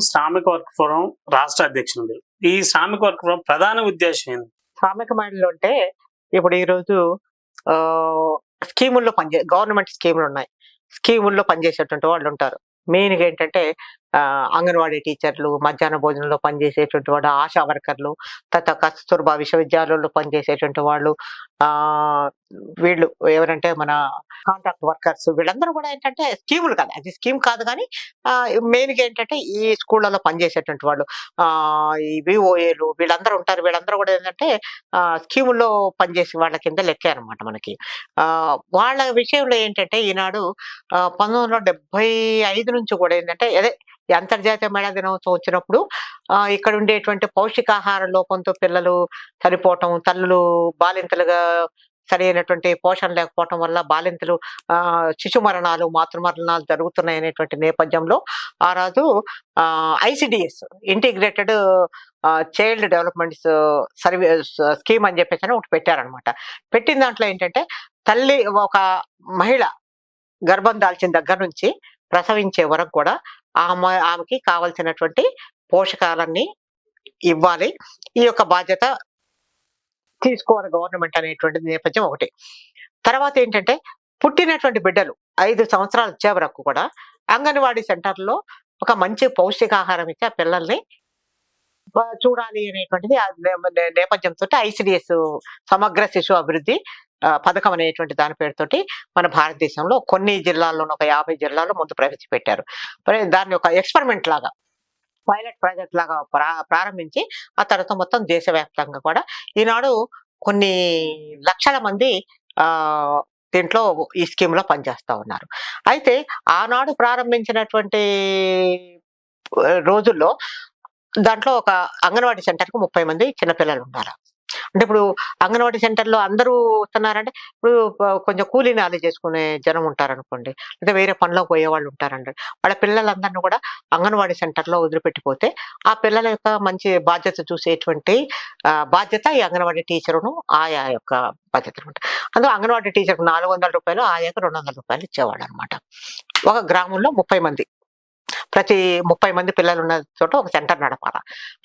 శ్రామిక work forum రాష్ట్ర అధ్యక్షుడు ఈ శ్రామిక వర్క్ ఫోరం ప్రధాన ఉద్దేశం ఏంది? శ్రామిక మహిళలు అంటే ఇప్పుడు ఈరోజు ఆ, స్కీముల్లో పనిచే గవర్నమెంట్ స్కీములు ఉన్నాయి. స్కీముల్లో పనిచేసేటువంటి వాళ్ళు ఉంటారు. మెయిన్గా ఏంటంటే అంగన్వాడీ టీచర్లు మధ్యాహ్న భోజనంలో పనిచేసేటువంటి వాళ్ళు ఆశా వర్కర్లు తర్వాత కస్తూర్బా విశ్వవిద్యాలయంలో పనిచేసేటువంటి వాళ్ళు ఆ వీళ్ళు ఎవరంటే మన కాంట్రాక్ట్ వర్కర్స్ వీళ్ళందరూ కూడా ఏంటంటే స్కీములు కాదు. అది స్కీమ్ కాదు కానీ మెయిన్గా ఏంటంటే ఈ స్కూళ్ళలో పనిచేసేటువంటి వాళ్ళు ఈ విఓఏలు వీళ్ళందరూ ఉంటారు. వీళ్ళందరూ కూడా ఏంటంటే ఆ స్కీముల్లో పనిచేసే వాళ్ళ కింద లెక్కే అనమాట మనకి. ఆ వాళ్ళ విషయంలో ఏంటంటే ఈనాడు పంతొమ్మిది వందల డెబ్బై ఐదు నుంచి కూడా ఏంటంటే అదే అంతర్జాతీయ మహిళా దినోత్సవం వచ్చినప్పుడు ఆ, ఇక్కడ ఉండేటువంటి పౌష్టికాహార లోపంతో పిల్లలు చనిపోవటం తల్లులు బాలింతలుగా సరైనటువంటి పోషణ లేకపోవటం వల్ల బాలింతలు ఆ శిశు మరణాలు మాతృ మరణాలు జరుగుతున్నాయి అనేటువంటి నేపథ్యంలో ఆ రోజు ICDS integrated child development service scheme అని చెప్పేసి అని ఒకటి పెట్టారనమాట పెట్టిన దాంట్లో ఏంటంటే తల్లి ఒక మహిళ గర్భం దాల్చిన దగ్గర నుంచి ప్రసవించే వరకు కూడా ఆమె ఆమెకి కావలసినటువంటి పోషకాలన్నీ ఇవ్వాలి. ఈ యొక్క బాధ్యత తీసుకోవాలి గవర్నమెంట్ అనేటువంటి నేపథ్యం ఒకటి. తర్వాత ఏంటంటే పుట్టినటువంటి బిడ్డలు ఐదు సంవత్సరాలు వచ్చే వరకు కూడా అంగన్వాడీ సెంటర్లో ఒక మంచి పౌష్టికాహారం ఇచ్చి ఆ పిల్లల్ని చూడాలి అనేటువంటిది నేపథ్యంతో ఐసిడిఎస్ సమగ్ర శిశు అభివృద్ధి పథకం అనేటువంటి దాని పేరుతోటి మన భారతదేశంలో కొన్ని జిల్లాల్లోనూ ఒక యాభై జిల్లాల్లో ముందు ప్రవేశపెట్టారు. మరి దాన్ని ఒక ఎక్స్పెరిమెంట్ లాగా పైలట్ ప్రాజెక్ట్ లాగా ప్రా ప్రారంభించి ఆ తర్వాత మొత్తం దేశవ్యాప్తంగా కూడా ఈనాడు కొన్ని లక్షల మంది ఆ దీంట్లో ఈ స్కీమ్లో ఉన్నారు. అయితే ఆనాడు ప్రారంభించినటువంటి రోజుల్లో దాంట్లో ఒక అంగన్వాడీ సెంటర్కు ముప్పై మంది చిన్నపిల్లలు ఉన్నారు అంటే ఇప్పుడు అంగన్వాడీ సెంటర్లో అందరూ వస్తున్నారంటే ఇప్పుడు కొంచెం కూలీ నాలి చేసుకునే జనం ఉంటారనుకోండి లేదా వేరే పనిలోకి పోయే వాళ్ళు ఉంటారండి. వాళ్ళ పిల్లలందరినీ కూడా అంగన్వాడీ సెంటర్లో వదిలిపెట్టిపోతే ఆ పిల్లల యొక్క మంచి బాధ్యత చూసేటువంటి ఆ, బాధ్యత ఈ అంగన్వాడీ టీచరును ఆయా యొక్క బాధ్యత అనమాట అందులో అంగన్వాడీ టీచర్ నాలుగు వందల రూపాయలు ఆయాకు రెండు వందల రూపాయలు ఇచ్చేవాడు అనమాట ఒక గ్రామంలో ముప్పై మంది ప్రతి ముప్పై మంది పిల్లలు ఉన్న చోట ఒక సెంటర్ నడపాల.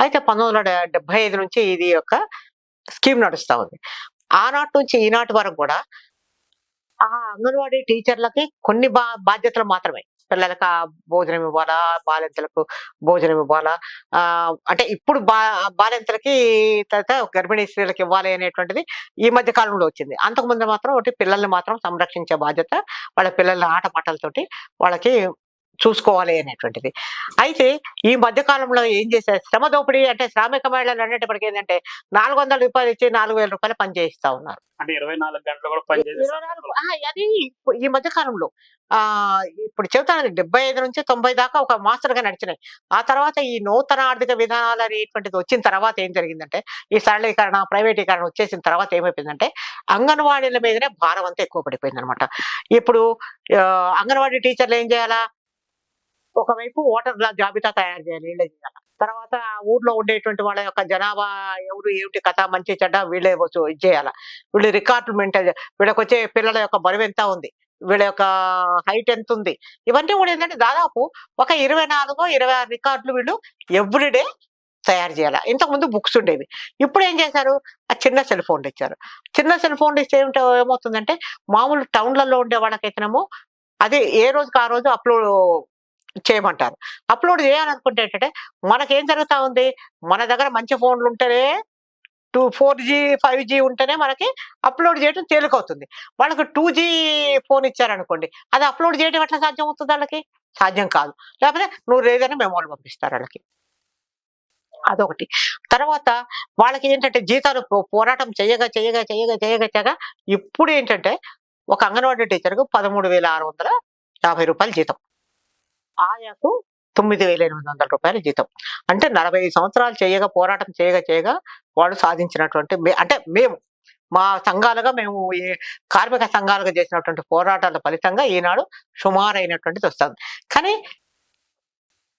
అయితే పంతొమ్మిది వందల ఐదు నుంచి ఇది యొక్క స్కీమ్ నడుస్తూ ఉంది. ఆనాటి నుంచి ఈనాటి వరకు కూడా ఆ అంగన్వాడీ టీచర్లకి కొన్ని బా బాధ్యతలు మాత్రమే. పిల్లలకు భోజనం ఇవ్వాలా? బాలింతలకు భోజనం ఇవ్వాలా? అంటే ఇప్పుడు బా బాలింతలకి తర్వాత గర్భిణీ స్త్రీలకు ఇవ్వాలి అనేటువంటిది ఈ మధ్య కాలంలో వచ్చింది. అంతకుముందు మాత్రం ఒకటి పిల్లల్ని మాత్రం సంరక్షించే బాధ్యత వాళ్ళ పిల్లల ఆటపాటలతోటి వాళ్ళకి చూసుకోవాలి అనేటువంటిది. అయితే ఈ మధ్య కాలంలో ఏం చేశారు శ్రమ దోపిడీ అంటే శ్రామిక మహిళలు అనేటప్పటికి ఏంటంటే నాలుగు వందల రూపాయలు ఇచ్చి నాలుగు వేల రూపాయలు పని చేయిస్తా ఉన్నారు. అంటే ఇరవై నాలుగు గంటలు కూడా పనిచేసే ఇరవై నాలుగు- ఆ, అది ఈ మధ్య కాలంలో ఆ ఇప్పుడు చెబుతాను డెబ్బై ఐదు నుంచి తొంభై దాకా ఒక మాస్టర్గా నడిచినాయి. ఆ తర్వాత ఈ నూతన ఆర్థిక విధానాలు అనేటువంటిది వచ్చిన తర్వాత ఏం జరిగిందంటే ఈ సరళీకరణ ప్రైవేటీకరణ వచ్చేసిన తర్వాత ఏమైపోయిందంటే అంగన్వాడీల మీదనే భారం అంతా ఎక్కువ పడిపోయింది అనమాట ఇప్పుడు అంగన్వాడీ టీచర్లు ఏం చేయాలా? ఒకవైపు ఓటర్ల జాబితా తయారు చేయాలి వీళ్ళే చేయాలి. తర్వాత ఊర్లో ఉండేటువంటి వాళ్ళ యొక్క జనాభా ఎవరు ఏమిటి కథ మంచి చెడ్డ వీళ్ళే ఇది చేయాలి. వీళ్ళు రికార్డులు మెయింటైన్ వీళ్ళకి వచ్చే పిల్లల యొక్క బరువు ఎంత ఉంది? వీళ్ళ యొక్క హైట్ ఎంత ఉంది? ఇవన్నీ కూడా ఏంటంటే దాదాపు ఒక ఇరవై నాలుగో ఇరవై ఆరు రికార్డులు వీళ్ళు ఎవ్రీడే తయారు చేయాలి. ఇంతకు ముందు బుక్స్ ఉండేవి. ఇప్పుడు ఏం చేశారు? ఆ చిన్న సెల్ ఫోన్లు ఇచ్చారు. చిన్న సెల్ ఫోన్లు ఇస్తే ఏమిటో ఏమవుతుందంటే మామూలు టౌన్లలో ఉండే వాళ్ళకైతేనేమో అది ఏ రోజుకి ఆ రోజు అప్లోడ్ చేయమంటారు. అప్లోడ్ చేయాలనుకుంటే ఏంటంటే మనకేం జరుగుతూ ఉంది? మన దగ్గర మంచి ఫోన్లు ఉంటేనే two four G five G ఉంటేనే మనకి అప్లోడ్ చేయడం తేలికవుతుంది. వాళ్ళకి టూ జీ ఫోన్ ఇచ్చారనుకోండి అది అప్లోడ్ చేయడం ఎట్లా సాధ్యం అవుతుంది వాళ్ళకి? సాధ్యం కాదు. లేకపోతే నువ్వు ఏదైనా మెమోలు పంపిస్తారు వాళ్ళకి. అదొకటి. తర్వాత వాళ్ళకి ఏంటంటే జీతాలు పో- పోరాటం చేయగా చేయగా చేయగా చేయగా చేయగా ఇప్పుడు ఏంటంటే ఒక అంగన్వాడీ టీచర్కు పదమూడు వేల ఆరు వందల యాభై రూపాయలు జీతం. ఆయాకు తొమ్మిది వేల ఎనిమిది వందల రూపాయలు జీతం. అంటే నలభై ఐదు సంవత్సరాలు చేయగా పోరాటం చేయగా చేయగా వాళ్ళు సాధించినటువంటి మే- అంటే మేము మా సంఘాలుగా మేము ఈ కార్మిక సంఘాలుగా చేసినటువంటి పోరాటాల ఫలితంగా ఈనాడు సుమారైనటువంటిది వస్తుంది. కానీ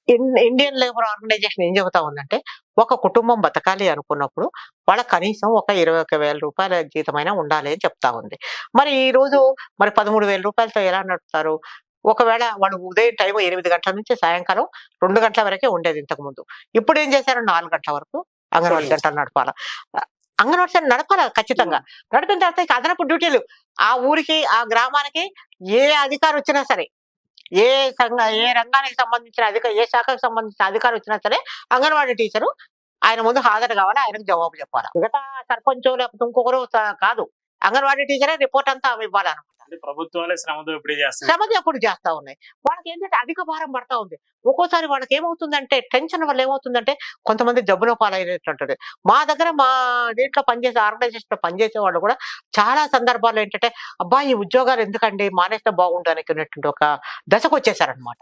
ఇన్- ఇండియన్ లేబర్ ఆర్గనైజేషన్ ఏం చెబుతా ఉందంటే ఒక కుటుంబం బతకాలి అనుకున్నప్పుడు వాళ్ళ కనీసం ఒక ఇరవై ఒక వేల రూపాయల జీతమైనా ఉండాలి అని చెప్తా ఉంది. మరి ఈ రోజు మరి పదమూడు వేల రూపాయలతో ఎలా నడుపుతారు? ఒకవేళ వాళ్ళు ఉదయం టైం ఎనిమిది గంటల నుంచి సాయంకాలం రెండు గంటల వరకే ఉండేది ఇంతకు ముందు. ఇప్పుడు ఏం చేశారు? నాలుగు గంటల వరకు అంగన్వాడీ. గంటలు నడపాల. అంగన్వాడీ సెంటర్ నడపాల? ఖచ్చితంగా. నడిపిన తర్వాత ఇక అదనపు డ్యూటీలు. ఆ ఊరికి ఆ గ్రామానికి ఏ అధికారి వచ్చినా సరే ఏ సంఘ ఏ రంగానికి సంబంధించిన అధిక ఏ శాఖకు సంబంధించిన అధికారి వచ్చినా సరే అంగన్వాడీ టీచరు ఆయన ముందు హాజరు కావాలి ఆయనకు జవాబు చెప్పాలి. మిగతా సర్పంచ్ లేకపోతే ఇంకొకరు కాదు. అంగన్వాడీ టీచరే రిపోర్ట్ అంతా ఆమె ఇవ్వాలన్నమాట ప్రభుత్వాలే శ్రమ దోపిడీ చేస్తున్నాయి. శ్రమ ఎప్పుడు చేస్తా ఉన్నాయి? వాళ్ళకి ఏంటంటే అధిక భారం పడతా ఉంది. ఒక్కోసారి వాళ్ళకి ఏమవుతుందంటే టెన్షన్ వల్ల ఏమవుతుందంటే కొంతమంది జబ్బున పాలైనట్టుంటది. మా దగ్గర మా దీంట్లో పనిచేసే ఆర్గనైజేషన్లో పనిచేసే వాళ్ళు కూడా చాలా సందర్భాల్లో ఏంటంటే అబ్బా ఈ ఉద్యోగాలు ఎందుకండి? మానేస్తే బాగుండడానికి ఉన్నటువంటి ఒక దశకు వచ్చేసారనమాట